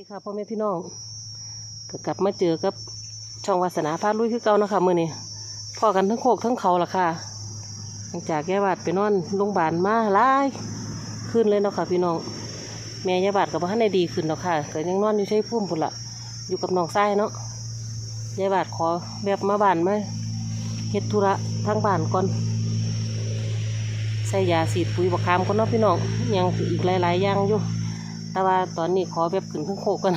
ดีค่ะพ่อแม่พี่น้องก็กลับมาเจอกับช่องวาสนาพาลุยคือเก่านะคะมื่อนี้พ่อกันทั้งโคกทั้งเขาล่ะค่ะหลังจากแย่บาดไปนอนโรงพยาบาลมาหลายขึ้นเลยเนาะค่ะ พี่น้องแม่แย่บาดกับพ่อในดีขึ้นเนาะค่ะก็ยังนอนอยู่ใช้พุ่มพุ่นละอยู่กับน้องไส้เนาะแย่บาดขอแบบมาบ้านไหมเฮ็ดธุระทางบ้านก่อนใส่ยาสีดปุ๋ยบักคามก่อนเนาะพี่น้องยังอีกหลายๆอย่างอยู่ แต่ว่าตอนนี้ขอแบบขึ้นขึ้นโคกก่อน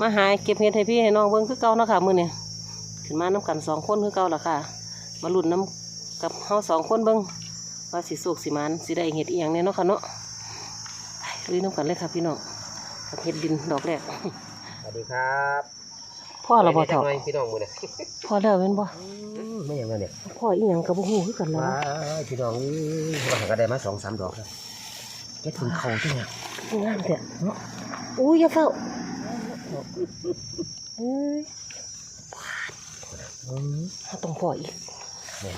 มาหาเก็บเห็ดให้พี่ให้น้องเบิ่งคือเก่าเนาะค่ะมื้อนี้ขึ้นมาน้กันสองคนคือเก่าล่ะค่ะ มาลุ้นน้ำกับเฮาสองคนเบิ่งว่าสิสุกสิหมันสิได้เห็ดอีหยังเนี่ยเนาะค่ะเนาะไปลุยน้ำกันเลยค่ะพี่น้องกับเห็ดดินดอกแรกสวัสดีครับพ่อเราบ่เถาะไปพี่น้องมือเนี่ยพ่อแล้วเป็นบ่ไม่อย่างนั้นเนี่ยพ่ออีหยังกับบ่ฮู้คือกันแล้วว้าพี่น้องเอ้ยว่าหาก็ได้มาสองสามดอกครับเก็ดถึงเขาที่เนี่ย งามเนาะอุ้ยอย่าเฝ้าเอ้ยอืมเราต้องพ่ออีกเนี่ย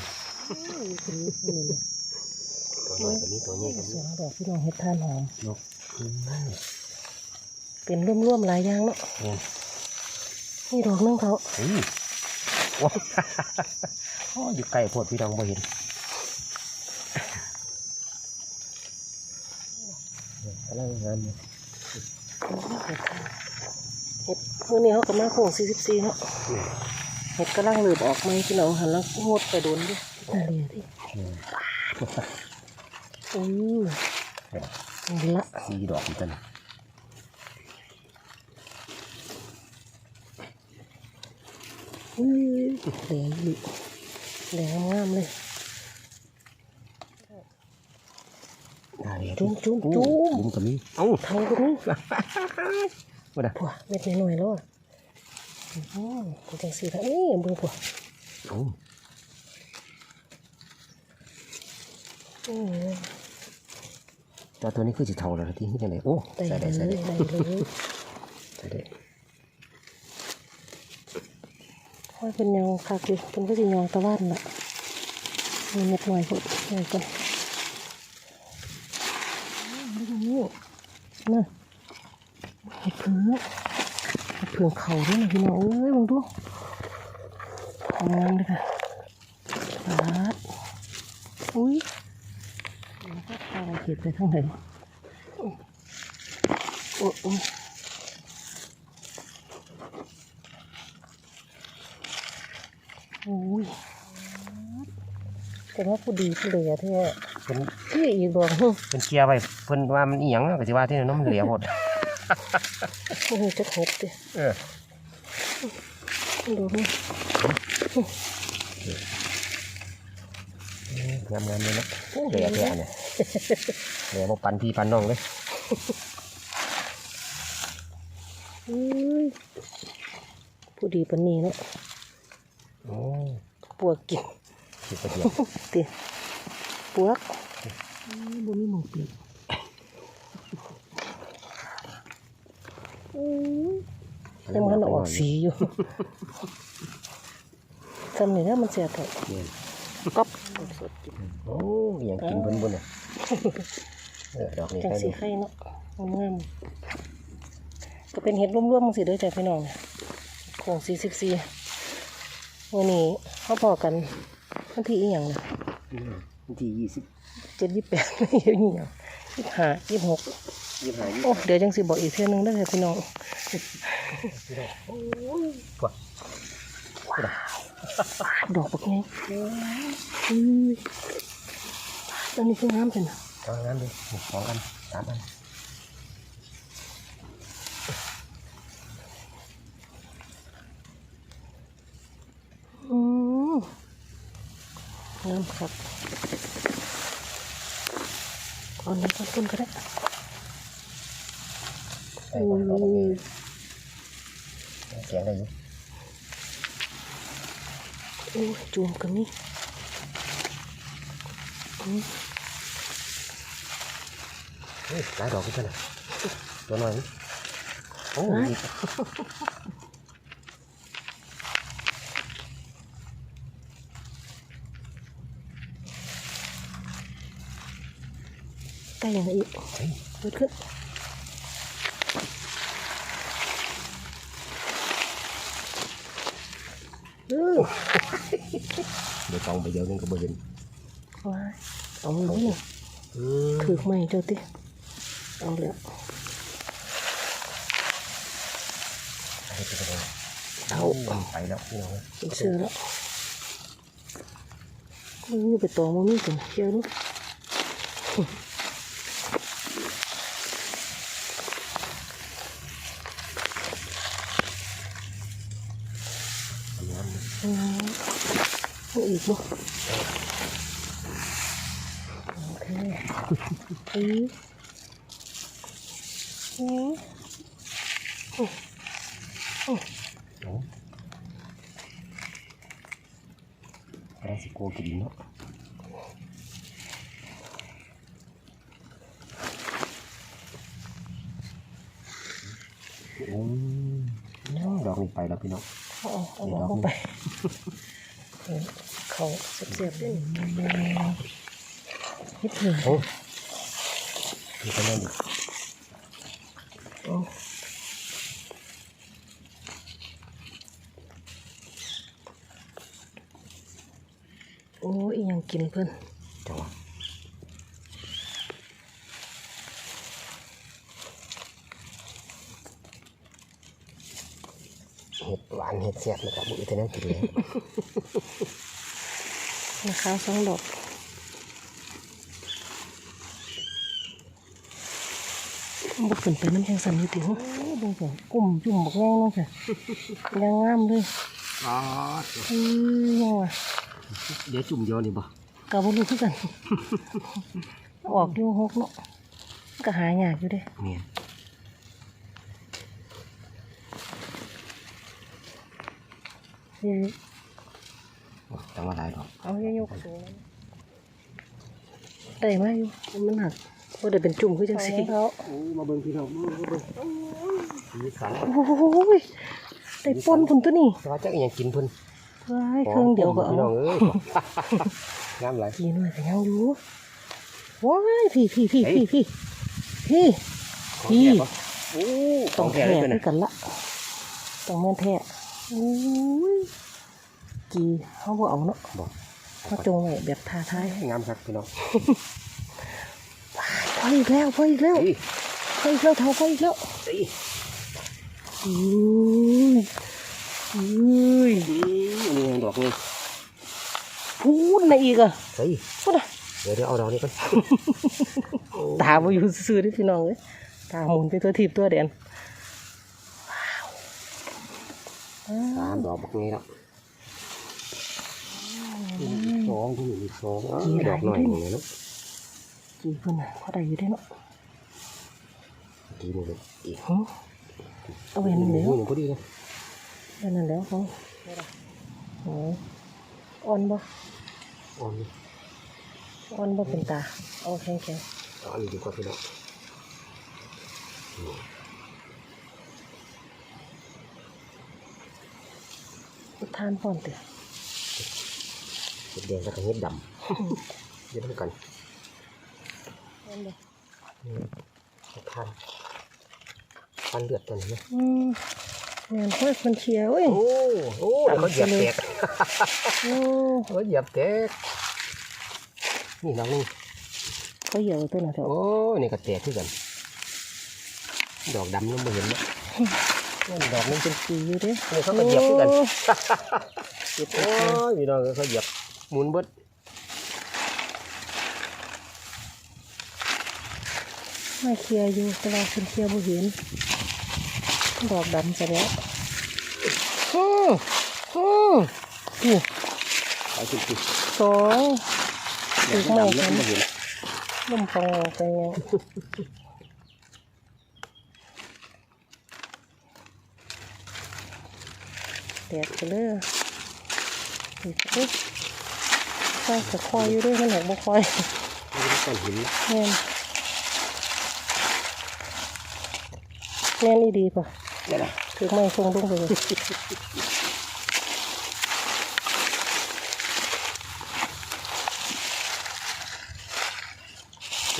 ตัวน้อยกับนี้ตัวใหญ่กับสนี้องดอกพี่น้องเห็ดทานหอมนกอืมเป็นร่วมๆหลายอย่างเนาะนี่ดอกนึงเขาอุ้ยว้าวอยอยู่ไกลโพดพี่น้องบ่เห็นเนี่ย กำลังงามอยู่เห็ดทานเห็ดมื้อนี้เขาก็มาโค้ง44เนาะเนี่ยเห็ดกำลังเลือดออกไหมพี่น้องหันแล้วงดไปโดนดิน่าเลียที่อือนี่ละสีดอกอีกตันอือแดงดิแดงงามเลย ได้เลย จุ้มจุ้มโอ้จุ้มจุ้มกับนี้เอ้าเท่าตรงนี้ว่าได้ผัวเม็ดน้อยๆแล้วอะอือเป็นจังสีละเอ้ยเบิ่งผัวโอ้อือแตัวตัวนี้คือสิเท่าแล้วที่นี่จังไดโอ้ได้ใส่เลได้ยใส่ได้ได้เลยใส่ได้ค่อยเป็นยังคักอยู่เป็นก็สิยองตะวันล่ะมีเม็ดน้อยพุ่นใหญ่ก่อนอือนี่ นะเห็ดเผือกเห็ดเผือกเขาด้วยนะพี่น้องเอ้ยมองดูงามเลยค่ะปาดอุ้ยมันก็ตาเห็ดไปทั้งไหนโอ้โอ้โอ้ย แต่ว่าผู้ดีผู้เหลือแท้เพิ่นพี่อีกดอกหนึงเพิ่นเคลียร์ไว้เพิ่นว่ามันอีหยังก็สิว่าที่นั่นมันเหลียวหมดโอ้โหจะครบเด้เออดูนี่งามงามๆเลยนะโอ้เหลียวแท้เนี่ยเหลียวบ่ปันพี่ปันน้องเลยอุ้ยผู้ดีปานนี้เนาะโอ้ปวกกิน สิประเดี๋ยวเตี๋ยปวกอืมบ่มีหมองเปียกยแต่มันออกสีอยู่ทำนี่แล้วมันเสียถอะก๊อบสดกินโอ้ยังกินเพิ่นบ่เนี่ยดอกนี้จังใครสีไข่เนาะงามก็เป็นเห็ดร่วมๆมังสิด้อจ้ะพี่น้องโคงสี่สิบสี่วันนี้เขาพอกัน วันที่อีหยังนะอืมวันที่ยี่สิบเจ็ดยี่แปดไม่เยอะอีหยังยี่ห้ายี่หกยี่สิบห้ายี่โอ้เดี๋ยวจังสิบอกอีกเท่ยนึงได้อค่ะพี่น้องกว่าดอกบักไงอุ้ยอันนี้คืองามจังนะเอางั้นดินี่สองอันสามอัน อืม งามครับเอันนี้ก็ต้นก็ได้ใส่ก่อนดอกนี้เสียงได้อยู่โอ้ยจูมกันนี่อืมเฮ้ยหลายดอกขึ้นน่ะตัวน้อยนี่โอ้ย ใกล้ยังอีกลุกขึ้นเดี๋ยวตองไปเยอะนึงก็บ่เห็ว้ายเอาเลยนี่ถือไม่เจ้าติเอาแล้วเอาไปแล้วพี่เชื่อแล้วกูไปต่อมันนี่ก่อนเชื่อรู้ กบ่โอเคอืมอืมเอาอะไรสิโกกินเนาะโอืมดอกนี้ไปแล้วพี่น้องเอาเอาเอาเข้ไป เขาเสียบๆด้วยนิดหนึ่งโอ้มีคะแนนอยู่เอาโอ้ยยังกินเพิ่นจังหวะเห็ดหวานเห็ดแซ่บนะครับบุญเท่านั้นกินเลย นะคะสองดอกบุกขึ้นไปน้ำแข็งสันนี่ถึงดูสิกุ้มจุ่มบักแง่งเนาะค่ะยังงามเลยอ๋ออือยังว่ะเดี๋ยวจุ่มเดียวนี่บ่กับบรู้คือกัน ออกอยู่หกเนาะมันก็หายากอยู่เด้เนี่ยคือ จังหวะไรดอกเอาเยกๆสูงได้มาอยู่มันหักว่าได้เป็นจุ่มคือจังสีเขาโอ้มาเบิ่งพี่น้องมาเบิ่งมีสันโอ้ยได้ปนพุ่นตัวนี้แต่ว่าจักอีหยังกินเพิ่นว้ายเครื่องเดียวก็เอาพี่น้องเอ้ยงามหลายกินหน่อยก็ยังอยู่ว้ายพี่พี่พี่พี่พี่พี่ของแท้ปะโอ้ต้องแท้แท้เลยด้วนะยกันละต้องแม่นแท้โอ้ย จีเขาบ่เอาเนาะบอกเขาจงไว้แบบท้าทายงามครับพี่น้องพออีกแล้วพออีกแล้วเฮ้ยพออีกแล้วเท่าพออีกแล้วเฮ้ยอุ้ยอุ้ยอืมอันนี้ยังดอกนี่พูดนะอีกอะเฮ้ยพูดอะเดี๋ยวเดี๋ยวเอาดอกนี้ก่อนตาบ่อยู่ซื่อๆเด้อพี่น้องเอ้ยตาหมุนไปตัวทีบตัวเด่นสามดอกบักนี้แล้ว สองที่มีสองอ้าวดอกหน่อยหนึ่งเลยเนาะจีเพิ่นน่ะพอได้อยู่ได้เนาะกีนี่เลยอีกหึเอาไว้นั่นแล้วนี่พอดีเลยได้นั่นแล้วเขาโอ้อ่อนบ่อ่อนนี่อ่อนบ่เป็นตาเอาแข็งเอาอันนี้ดีกว่าพี่น้องๆทานพร้อมเตะ เห็ดแดงกับเห็ดดำเดี๋ยวต้องกันอ่อนบ่นี่ทานทานเลือดตัวนี้นะอืมแม่นเพิ่นมันเชียร์เว้ยโอ้โอ้เขาเหยียบแตกโอ้เขาเหยียบแตกนี่น้องนี่เขาเหยียบตัวน่ะเถอะโอ้นี่ก็แตกขึ้นกัน ดอกดำน้ำมันเห็นไหมนี่ดอกนึงเป็นดีอยู่เด้นี่เขาก็เหยียบขึ้นกันโอ้โอ้ยพี่น้องเขาเหยียบ หมุนเบิดไม่เคลียร์อยู่แต่ว่าคุณเคลียร์บ่เห็นดอกดำซะแล้วอืออือนี่เอาจริงสองๆดอกดำน้ำมันเห็นลมฟองไปยังแตกไปเลยนี่เอ๊ะ ใส่กระคอยอยู่ด้วยมันหนักบ่คอยมันเป็นก้อนหินแม่นแม่นอีดีป่ะนี่นะถือไม้ทรงลงไปเลยด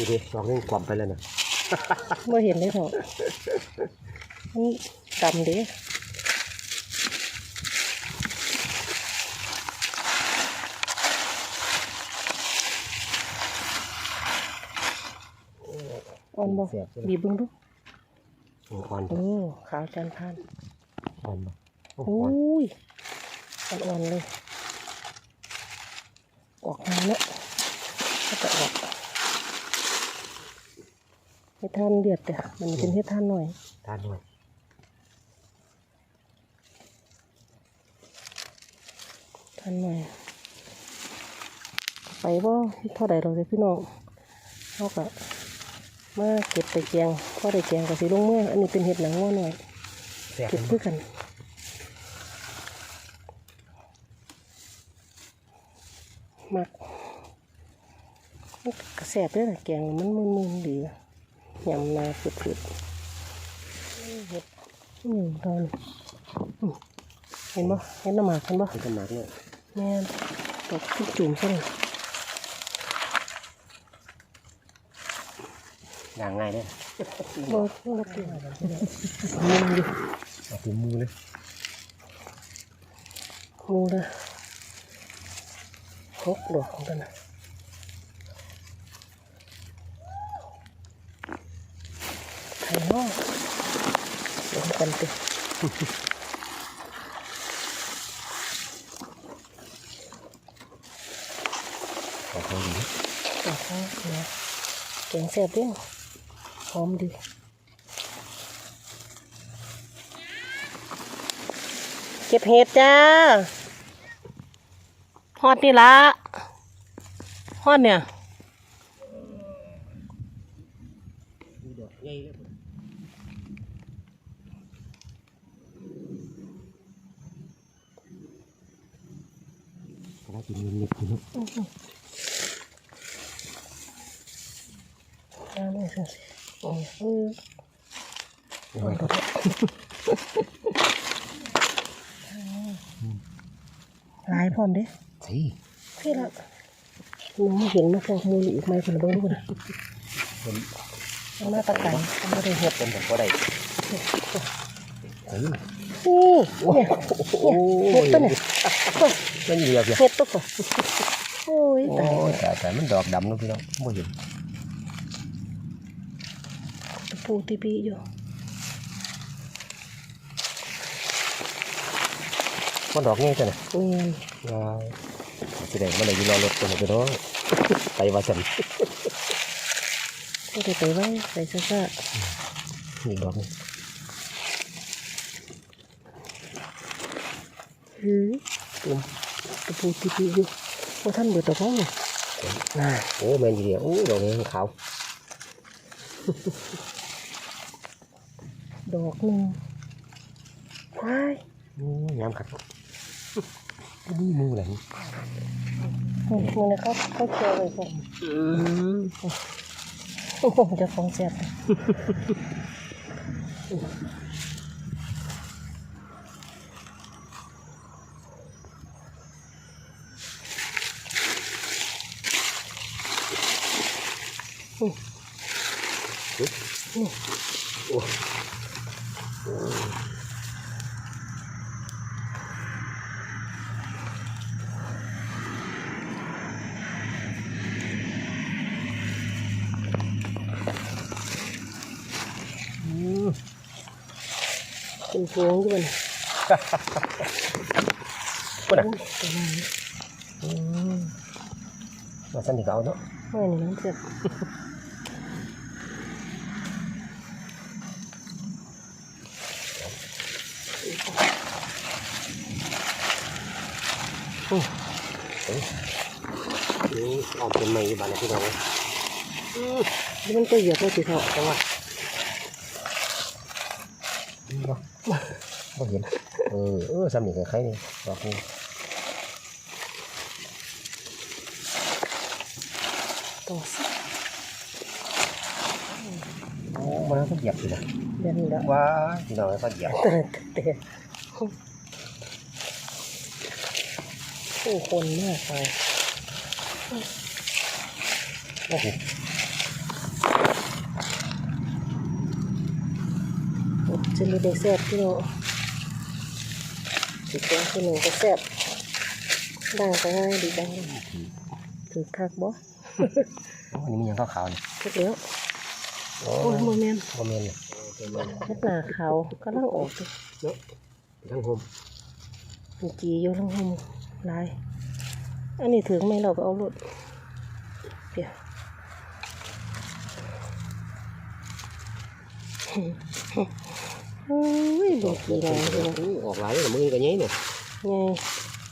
ูดิดอกนึงกลอมไปแล้วนะเมื่อเห็นได้เถอะนี่ดำเด้ นบ่เสียบใช่ไหมบีบเบิ่งดูอ่อนบ่โอ้ขาวจันทร์พันอ่อนบ่โอ้โอ้อ่อนยอ่อนๆเลย ออกมาเนาะก็จะออกเฮ็ดทานเดือดแต่มันเป็นเฮ็ดทานหน่อยทานหน่อยทานหน่อยไปบ่เท่าใดเราเลยพี่น้องเขาก็ มาเก็บไปแกงพอได้แกงก็สิลงเมื่ออันนี้เป็นเห็ดหนังงัวหน่อยเสียบเก็บเพื่อกันมักมันกระแสบเลยนะแกงมันมึนๆดียำนาฝุดๆเห็ดอืมตอนอืมเห็นบ่เห็นน้ำหมากเห็นบ่มันก็หมักเลยแม่นตกขึ้นจุ่มใช่ไหม ย่างง่ายเลยบ่บ่กินมึงอยู่เอาถุงมือเลยมูละหกดอกของกันนะไข่นอกลงกันเต็มเอาเขาดีดอกข้าวเนาะแกงแซ่บเด้วย หอมดีเก็บเห็ดจ้าฮอดนี่ละฮอดเนี่ยมีดอกใหญ่เลยก็ได้กินเงียบๆกินเนาะน้ำนี่สิโอ้ย อเอาไว้ครับหลายพร้อมเด้สิพี่ละหนูไม่เห็นมาฟอกมูลอีกไหมคนละเบิ้งดูนะเป็นเอามาตะไคร้เอามาได้เห็ดเป็นแบบก็ได้เฮ้ยนี่เนี่ยโอ้เห็ดตัวเนี่ยมันเหลียบเลยเห็ดตัวก่อนโอ้ยโอ้ตายยแต่แต่มันดอกดำเนาะพี่น้องไม่เห็น ตะ ปูตีปีอยู่มันดอกง่ายจังนะเงียนว้าวแสดงว่าอะไรอยู่รอรถตัวพี่น้องไปว่าสันก็ได้ไปไว้ใส่ซ่าอีกดอกหนึงๆหือตุ่มตะปูตีปีอยู่ว่าท่านเบิดดอกมั้งเนี่ยน่าโอ้แมนอยู่เดียวโอ้ดอกนี้ขาว ดอกหนึ่งว้ายโอ้ยงามคักนี่มืออะไรนี่มือมือนะครับเขาเจียวเลยผมอืมโอ้โหจะฟองแซ่บเลยโอ้ เป็นพวงด้วยนะปุ่นอะตัวนั้นอืมมาสันติเขาเนาะไม่นี่น้ำเจ็บนี่ออกเป็นใหม่บ้านนะพี่น้องนี่มันจะเหยียบไม่ติดเหรอจังหวะนี่ บ่บ่เห็นเออเออสำนีกับใครนี่ดอกนี้ต่อสิโอ้มันก็เหยียบอยู่นะเดี๋ยวนี้ละว้าพี่น้องก็เหยียบเตะเตะโอ้คนมากไปโอ้โห จะมีได้แซ่บพี่น้องสิแกงพี่น้องก็แซ่บด่างก็ง่ายดีจังเลยถือคักบ่โอ้อันนี้มันยังขาวๆนี่ทุกแล้วโอ้โอ้ยโมเมนโมเมนต์เนี่ยเป็นมันเฮ็ดหน้าขาวกำลังออกเลยเนาะทั้งโฮมมันจีอยู่ทั้งหุมลาย อันนี้ถึงไหมเราก็เอารถเดี๋ยวโอ้ยดูกี่แรงเลยออกหลายเลยมือกันยัยเนี่ยไง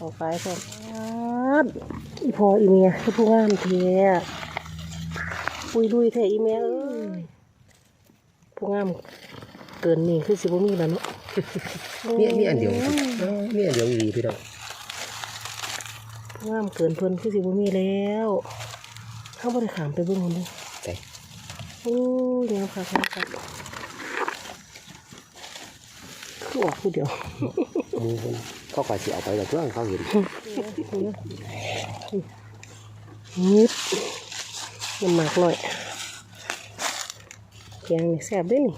ออกไปก่อนครับอีพออีเมียคือผู้งามเทียปุยลุยแท้อีเมียเอ้ยผู้งามเกินนี่คือสิบ่มีแล้วเนาะมีมีอันเดียวเออมีอันเดียวอีหลีพี่น้องผู้งามเกินเพิ่นคือสิบ่มีแล้วเข้าบ่ได้ขามไปเบิ่งมันเด้ใส่โอ้ยงามค่ะครับครับคื ออกผู้เดียวมือคนเขาก็สิเอาไปแต่เพื่อนเขาเห็นนิดมันหมากหน่อยแกงนี่แซ่บเด้วยนี่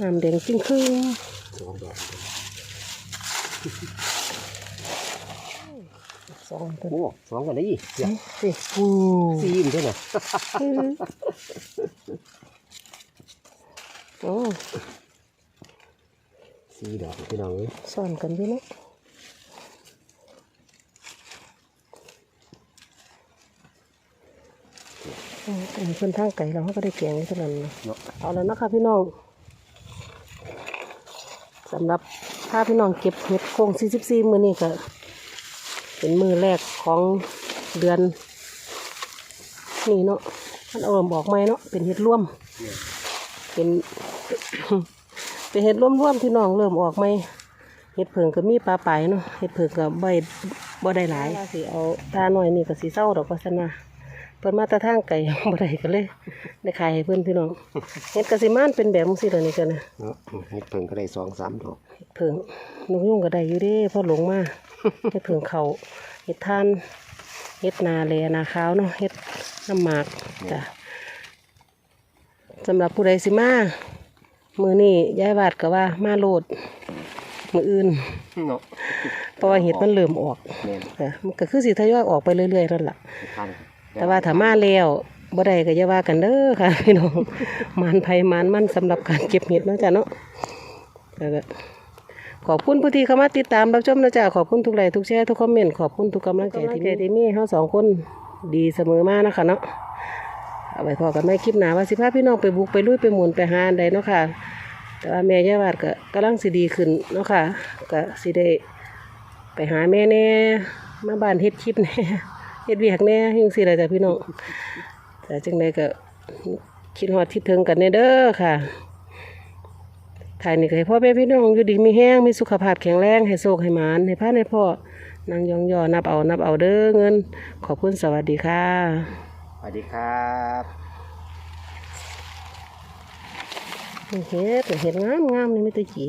น้ำแดงจิ้งครึ่งสองดอกสองตัวโอ้สองกันได้ยี่เดี๋ยวสิอืมสี่ยิ้มใช่ไหมโอ้ สี่ดอกพี่น้องเอ้ยซ่อนกันด้วยเนาะอืมอันนี้เพิ่นทางไก่เราเขาก็ได้แกงนี่เท่านั้นเนาะเนาะเอาแล้วนะคะพี่น้องสำหรับถ้าพี่น้องเก็บเห็ดโค้ง44มือนี่ก็เป็นมือแรกของเดือน นี่เนาะมันเอาออกไหมเนาะเป็นเห็ดร่วมเนี่ยเป็น เป็นเห็ดร่วมร่วมๆที่น้องเริ่มออกไหมเห็ดเผิงก็มีปลาไปเนาะเห็ดเผิงก็ใบบ่ได้หลายสิเอาตาหน่อยนี่ก็สีเศร้าดอกวัฒนาเพิ่นมาแตะทางไก่บ่ได้ก็เลยได้ขายให้เพิ่นพี่น้องเห็ดกะสิมานเป็นแบบจังซี่ล่ะนี่กันนะเนาะเห็ดเพิ่งก็ได้สองสามดอกเห็ดเผิงนกยุ่งก็ได้อยู่เด้พอหลงมาเห็ดเผิงเขาเห็ดทานเห็ดนาแลนาขาวเนาะเห็ดน้ำหมากจ้ะสำหรับผู้ใดสิมา มือนี่ยายวาดก็ว่ามาโลดมืออื่นเนาะเพราะว่าเห็ดมันเริ่มออกแม่นค่ะมันก็คือสิทยอยออกไปเรื่อยๆนั่นแหละทานแต่ว่าถ้ามาแล้วบ่ได้ก็อย่าว่ากันเด้อค่ะพี่น้องมันไผมันมันสำหรับการเก็บเห็ดเนาะจ้ะเนาะแล้วก็ขอบคุณผู้ที่เข้ามาติดตามรับชมนะจ๊ะขอบคุณทุกไลค์ทุกแชร์ทุกคอมเมนต์ขอบคุณทุกกำลังใจที่มีที่มีเฮาสองคนดีเสมอมานะคะเนาะ เอาไว้พอกันไม่คลิปหนาว่าสิพาพี่น้องไปบุกไปลุยไปหมุนไปหาอันใดเนาะค่ะ แต่ว่าแม่ย่าวาดก็กำลังสิดีขึ้นเนาะค่ะก็สิได้ไปหาแม่แน่มาบ้านเฮ็ดคลิปแน่เฮ็ดเวียกแน่ยังสิอะไรจ้ะพี่น้องแต่จังใดก็คิดฮอดคิดถึงกันแน่เด้อค่ะถ่ายนี่ก็ให้พ่อแม่พี่น้องอยู่ดีมีแห้งมีสุขภาพแข็งแรงให้โชคให้หมานให้พาให้พ่อนางยองยอนับเอานับเอาเด้อเงิน ขอบคุณสวัสดีค่ะ วัสดีครับเห็ดเห็ดงามงามเลยไม่ตะกี้